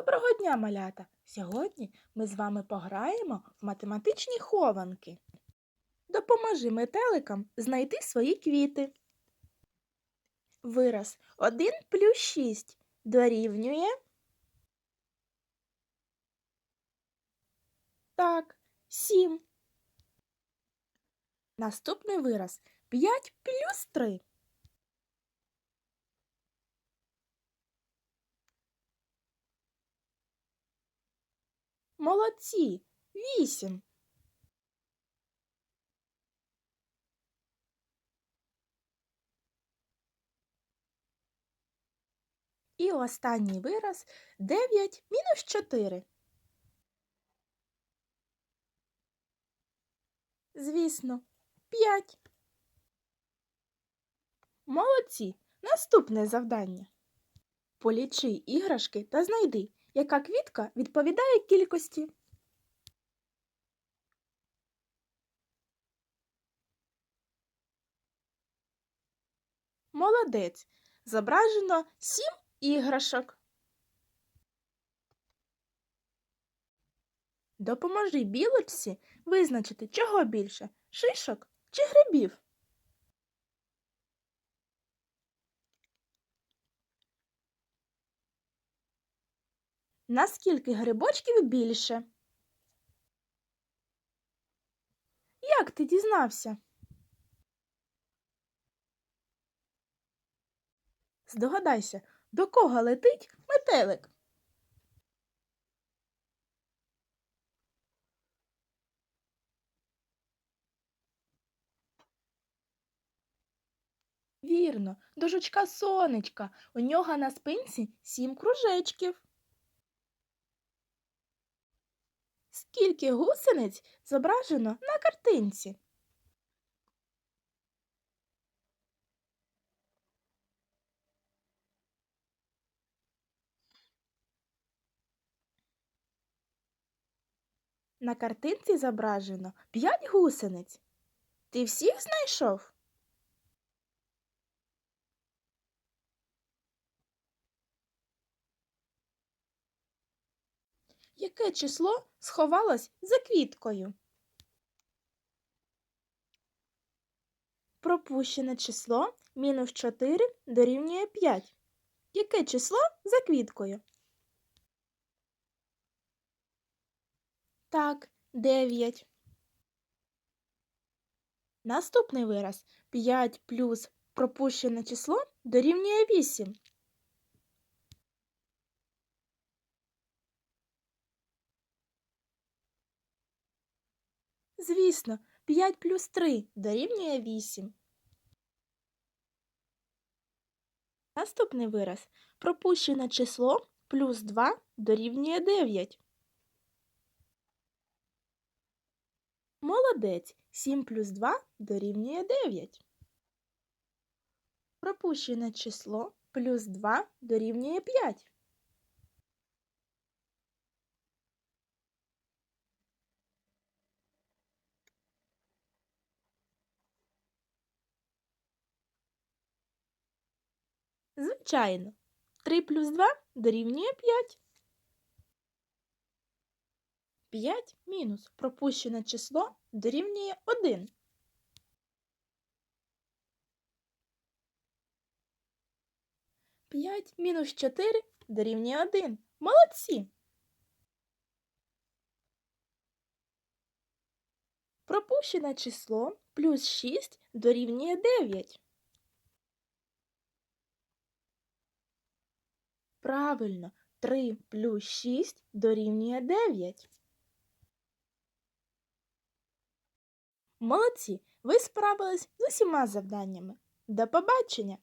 Доброго дня, малята! Сьогодні ми з вами пограємо в математичні хованки. Допоможи метеликам знайти свої квіти. Вираз 1 плюс 6 дорівнює. Так, 7. Наступний вираз 5 плюс 3. Молодці. Вісім. І останній вираз 9 мінус 4. Звісно, 5. Молодці. Наступне завдання. Полічи іграшки та знайди, яка квітка відповідає кількості. Молодець. Зображено сім іграшок. Допоможи білочці визначити, чого більше шишок чи грибів. Наскільки грибочків більше? Як ти дізнався? Здогадайся, до кого летить метелик? Вірно, до жучка сонечка. У нього на спинці сім кружечків. Скільки гусениць зображено на картинці? На картинці зображено п'ять гусениць. Ти всіх знайшов? Яке число сховалось за квіткою? Пропущене число мінус 4 дорівнює 5. Яке число за квіткою? Так, 9. Наступний вираз 5 плюс пропущене число дорівнює 8. Звісно, 5 плюс 3 дорівнює 8. Наступний вираз. Пропущене число плюс 2 дорівнює 9. Молодець. 7 плюс 2 дорівнює 9. Пропущене число плюс 2 дорівнює 5. Звичайно. 3 плюс 2 дорівнює 5. 5 мінус пропущене число дорівнює 1. П'ять мінус 4 дорівнює 1. Молодці. Пропущене число плюс 6 дорівнює 9. Правильно, 3 плюс 6 дорівнює 9. Молодці, ви справились з усіма завданнями. До побачення!